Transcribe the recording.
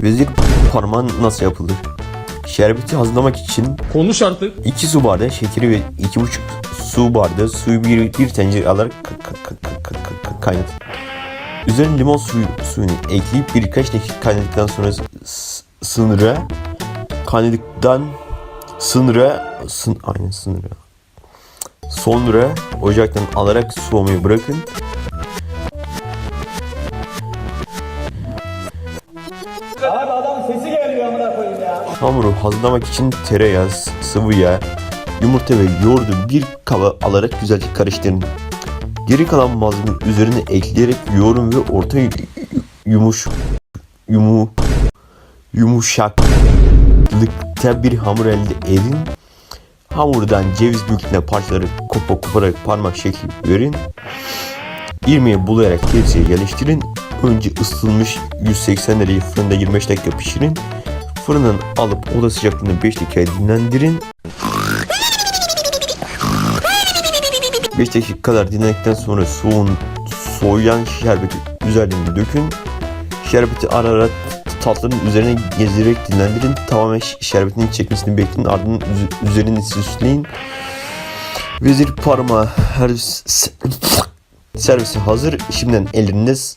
Vezir parmağın nasıl yapılır? Şerbeti hazırlamak için Konuş artık. 2 su bardağı şekeri ve 2,5 su bardağı suyu bir, bir tencere alarak ka- ka- ka- ka- ka- ka- kaynatın. Üzerine limon suyu, suyunu ekleyip birkaç dakika kaynadıktan sonra s- sınıra kaynadıktan sınıra sın, aynen sınıra sonra ocaktan alarak soğumayı bırakın. Abi adam sesi gelmiyor amına koyayım ya. Hamuru hazırlamak için tereyağı, sıvı yağ, yumurta ve yoğurdu bir kaba alarak güzelce karıştırın. Geri kalan malzemeyi üzerine ekleyerek yoğurun ve orta yu- yumuş yumu yumuşaklıkta bir hamur elde edin. Hamurdan ceviz büyüklüğünde parçaları kopa kopararak parmak şekli verin. İrmiğe bulayarak tepsiye yerleştirin. Önce ısıtılmış 180 derece fırında 25 dakika pişirin. Fırından alıp oda sıcaklığında 5 dakika dinlendirin. 5 dakika kadar dinlendikten sonra soğun soğuyan şerbeti üzerine dökün. Şerbeti ara ara tatlının üzerine gezdirerek dinlendirin. Tamamen şerbetinin çekmesini bekleyin. Ardından üz- üzerini süsleyin. Vezir parmağı her servisi hazır. Şimdiden elleriniz